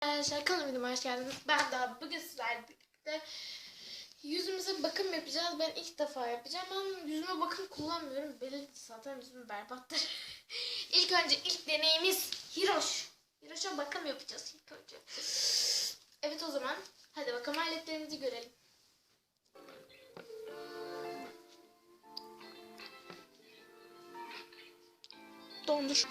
Arkadaşlar kanalıma videoma hoş geldiniz. Ben daha bugün sizlerle birlikte yüzümüze bakım yapacağız. Ben ilk defa yapacağım. Ben yüzüme bakım kullanmıyorum. Belli zaten yüzüm berbattır. ilk önce ilk deneyimiz Hiroş. Hiroş'a bakım yapacağız ilk önce. Evet o zaman hadi bakım aletlerimizi görelim. Dondur.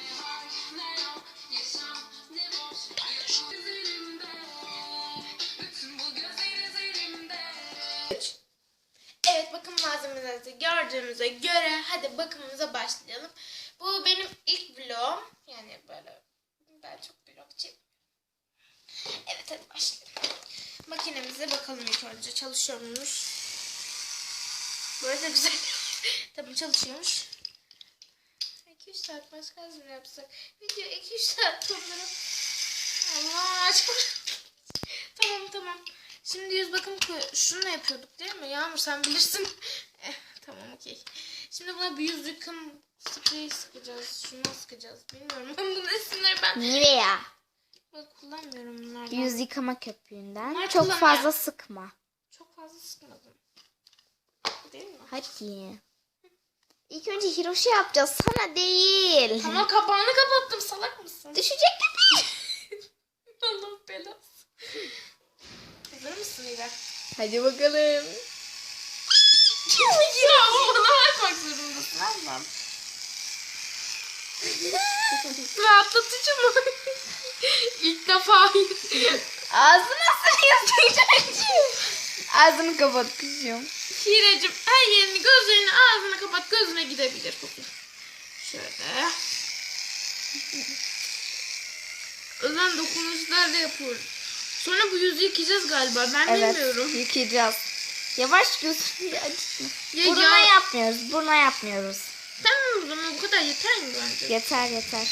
Malzemelerinizi gördüğümüze göre hadi bakımımıza başlayalım. Bu benim ilk vlogum. Yani böyle ben çok vlog. Evet hadi başlayalım. Makinemize bakalım ilk önce çalışıyormuş. Böyle güzel. Tabii çalışıyormuş. 2-3 saat başka az mı yapsak? Video 2-3 saat toplarım. Allah çok... tamam tamam. Şimdi yüz bakım kı- şunu yapıyorduk değil mi? Yağmur sen bilirsin. Tamam okey. Şimdi buna bir yüz yıkım spreyi sıkacağız. Şunu sıkacağız. Bilmiyorum. Ben bu isimleri ben, Nivea. ben kullanmıyorum bunlardan. Yüz yıkama köpüğünden. Bunlar Çok fazla sıkma. Çok fazla sıkmadım. Değil mi? Hadi. İlk önce Hiroşi yapacağız. Sana değil. Ama kapağını kapattım. Salak mısın? Düşecek köpek. Allah belası. Hazır mısın İrem? Hadi bakalım. Ya bana bakmak zorundasın Allah'ım. Rahatlatıcı mı? İlk defa Ağzına sırıyorsun çocuğum. Ağzını kapat kızım. Hirecim her yerini gözlerini ağzını kapat gözüne gidebilir koku. Şöyle. Özen dokunuşlarla yapıyoruz. Sonra bu yüzü yıkayacağız galiba. Ben Evet. bilmiyorum. Yıkayacağız. Yavaş gözünü acıtma. Ya, Buruna ya- yapmıyoruz. Buruna yapmıyoruz. Tamam o zaman bu kadar yeter mi bence? Yeter yeter.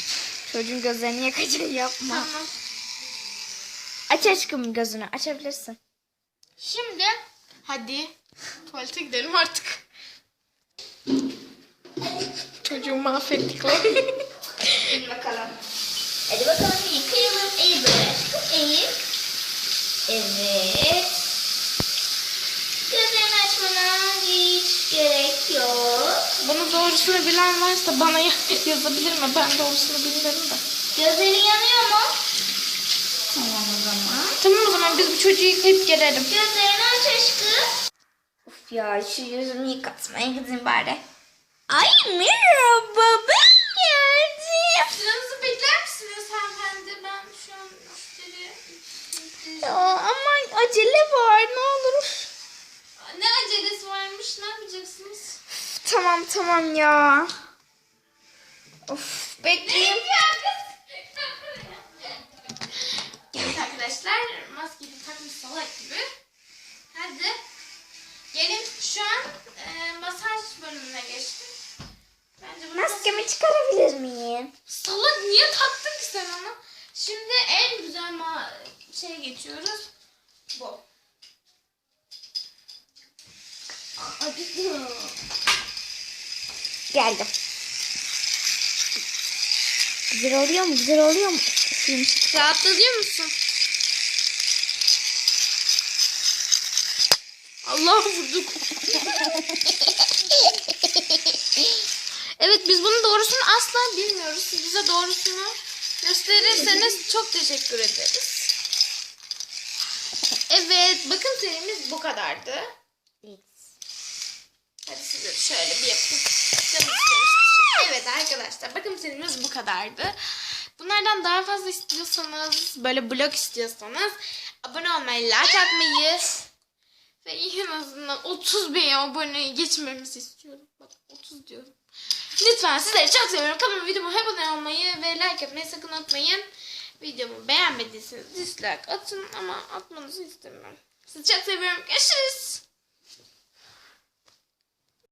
Çocuğun gözlerini yakacak yapma. Tamam. Aç aşkım gözünü. Açabilirsin. Şimdi hadi tuvalete gidelim artık. Çocuğu mahvettik lan. Hadi bakalım. Hadi bakalım yıkayalım. İyi böyle. İyi. Evet. Bunu doğrusunu bilen varsa bana ya- yazabilir mi? Ben doğrusunu bilmiyorum da. Gözlerin yanıyor mu? Tamam o zaman. Tamam o zaman biz bu çocuğu yıkayıp gelelim. Gözlerini aç aşkım. Of ya şu yüzümü yıkatmaya gideyim bari. Tamam tamam ya. Of bekleyin. Evet arkadaşlar maskeyi takmış salak gibi. Hadi. Gelin şu an e, masaj bölümüne geçtim. Bence bunu Maskemi çıkarabilir miyim? Salak niye taktın ki sen onu? Şimdi en güzel ma şeye geçiyoruz. Bu. Geldim. Güzel oluyor mu? Güzel oluyor mu? Yumuşak. Rahatlanıyor musun? Allah vurduk. evet biz bunun doğrusunu asla bilmiyoruz. Siz bize doğrusunu gösterirseniz çok teşekkür ederiz. Evet bakın serimiz bu kadardı. Şöyle bir yapayım. İstemişti. Evet arkadaşlar bakın serimiz bu kadardı. Bunlardan daha fazla istiyorsanız böyle blog istiyorsanız abone olmayı, like atmayı ve en azından 30 bin abone geçmemizi istiyorum. Bak 30 diyorum. Lütfen sizleri çok seviyorum. Kanalıma videomu abone olmayı ve like atmayı sakın unutmayın. Videomu beğenmediyseniz dislike atın ama atmanızı istemiyorum. Sizi çok seviyorum. Görüşürüz.